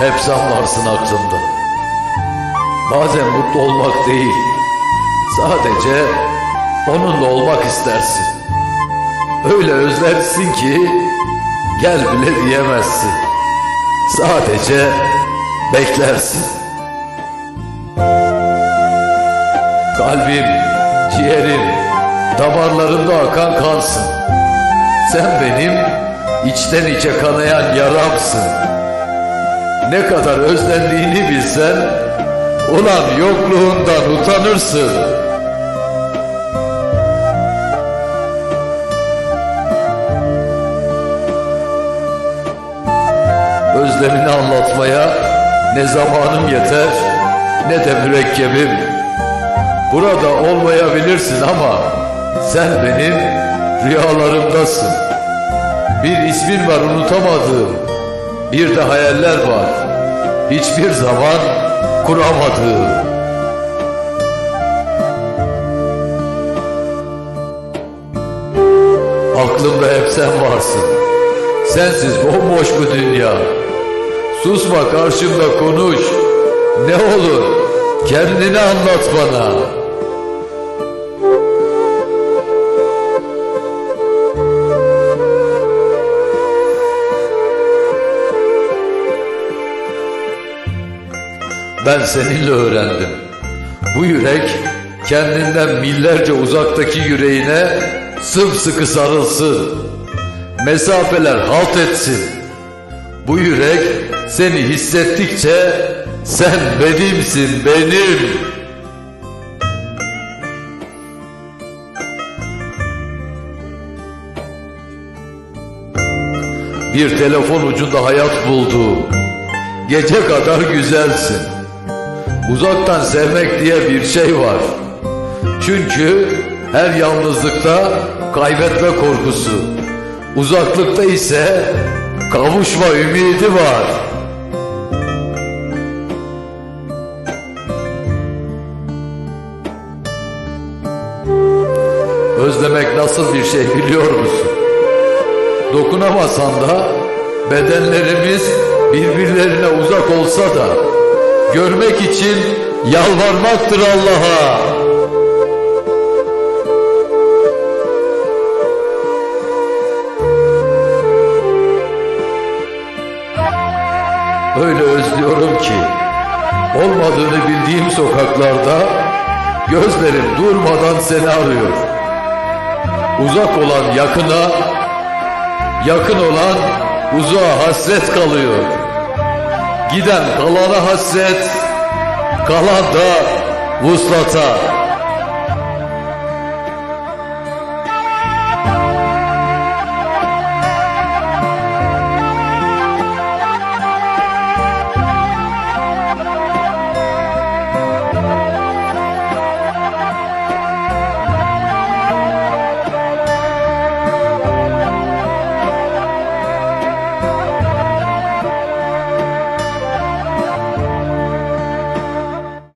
Hep sen varsın aklımda. Bazen mutlu olmak değil, sadece onunla olmak istersin. Öyle özlersin ki gel bile diyemezsin. Sadece beklersin. Kalbim, ciğerim, damarlarımda akan kansın. Sen benim içten içe kanayan yaramsın. Ne kadar özlendiğini bilsen, ulan yokluğundan utanırsın. Özlemini anlatmaya ne zamanım yeter ne de mürekkebim. Burada olmayabilirsin ama sen benim rüyalarımdasın. Bir ismin var unutamadığım, bir de hayaller var. Hiçbir zaman kuramadığım. Aklımda hep sen varsın. Sensiz bomboş bu dünya. Susma karşımda konuş. Ne olur kendini anlat bana. Ben seninle öğrendim. Bu yürek kendinden millerce uzaktaki yüreğine sımsıkı sarılsın. Mesafeler halt etsin. Bu yürek seni hissettikçe sen benimsin benim. Bir telefon ucunda hayat buldu. Gece kadar güzelsin. Uzaktan sevmek diye bir şey var. Çünkü her yalnızlıkta kaybetme korkusu. Uzaklıkta ise kavuşma ümidi var. Özlemek nasıl bir şey biliyor musun? Dokunamasan da bedenlerimiz birbirlerine uzak olsa da görmek için yalvarmaktır Allah'a. Öyle özlüyorum ki olmadığını bildiğim sokaklarda gözlerim durmadan seni arıyor. Uzak olan yakına, yakın olan uzağa hasret kalıyor. Giden kalana hasret, kalan da vuslata.